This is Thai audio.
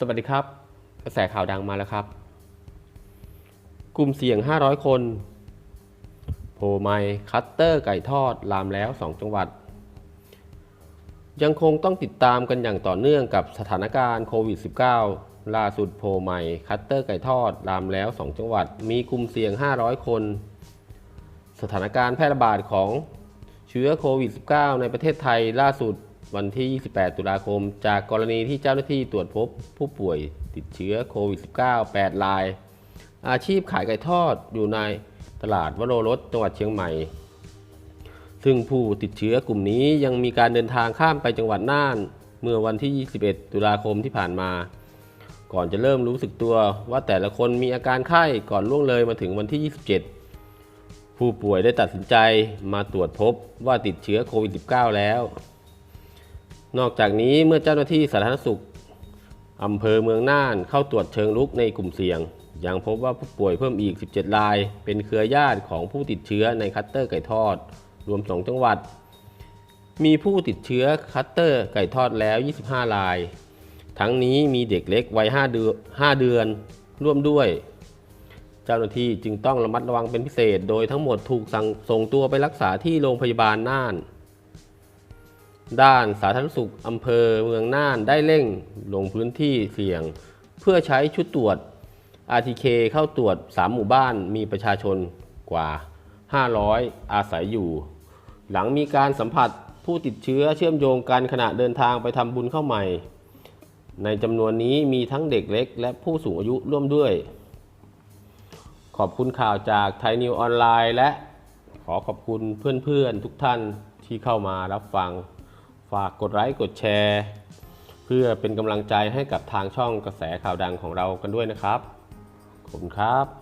สวัสดีครับ กระแสข่าวดังมาแล้วครับ กลุ่มเสี่ยง 500 คน โพไมค์คัตเตอร์ไก่ทอด ลามแล้ว 2 จังหวัด ยังคงต้องติดตามกันอย่างต่อเนื่องกับสถานการณ์โควิด -19 ล่าสุดโพไมค์คัตเตอร์ไก่ทอด ลามแล้ว 2 จังหวัด มีกลุ่มเสี่ยง 500 คน สถานการณ์แพร่ระบาดของเชื้อโควิด -19 ในประเทศไทยล่าสุด วันที่ 28 ตุลาคม จากกรณีที่เจ้าหน้าที่ตรวจพบผู้ป่วยติดเชื้อโควิด -19 8ราย อาชีพขายไก่ทอดอยู่ในตลาดวโรรสจังหวัดเชียงใหม่ ซึ่งผู้ติดเชื้อกลุ่มนี้ยังมีการเดินทางข้ามไปจังหวัดน่าน เมื่อวันที่ 21 ตุลาคมที่ผ่านมา ก่อนจะเริ่มรู้สึกตัวว่าแต่ละคนมีอาการไข้ก่อนล่วงเลยมาถึงวันที่ 27 ผู้ป่วยได้ตัดสินใจมาตรวจพบว่าติดเชื้อโควิด -19 แล้ว นอกจากนี้เมื่อเจ้าหน้าที่สาธารณสุขอำเภอเมืองน่านเข้าตรวจเชิงลุกในกลุ่มเสี่ยง ยังพบว่าผู้ป่วยเพิ่มอีก 17 ราย เป็นเครือญาติของผู้ติดเชื้อในคัตเตอร์ไก่ทอด รวม 2 จังหวัด มีผู้ติดเชื้อคัตเตอร์ไก่ทอดแล้ว 25 ราย ทั้งนี้มีเด็กเล็กวัย5เดือน5เดือน ร่วมด้วย เจ้าหน้าที่จึงต้องระมัดระวังเป็นพิเศษ โดยทั้งหมดถูกสั่งส่งตัวไปรักษาที่โรงพยาบาลน่าน ด้านสาธารณสุขอำเภอเมืองน่านได้เร่งลงพื้นที่เสี่ยง เพื่อใช้ชุดตรวจ RTK เข้าตรวจ 3 หมู่บ้านมีประชาชนกว่า 500 อาศัยอยู่ หลังมีการสัมผัสผู้ติดเชื้อเชื่อมโยงกันขณะเดินทางไปทำบุญเข้าใหม่ ในจำนวนนี้มีทั้งเด็กเล็ก และผู้สูงอายุร่วมด้วย ขอบคุณข่าวจากไทยนิวออนไลน์และขอขอบคุณเพื่อนๆทุกท่านที่เข้ามารับฟัง ฝากกดไลค์กดแชร์ เพื่อเป็นกำลังใจให้กับทางช่องกระแสข่าวดังของเรากันด้วยนะครับ ขอบคุณครับ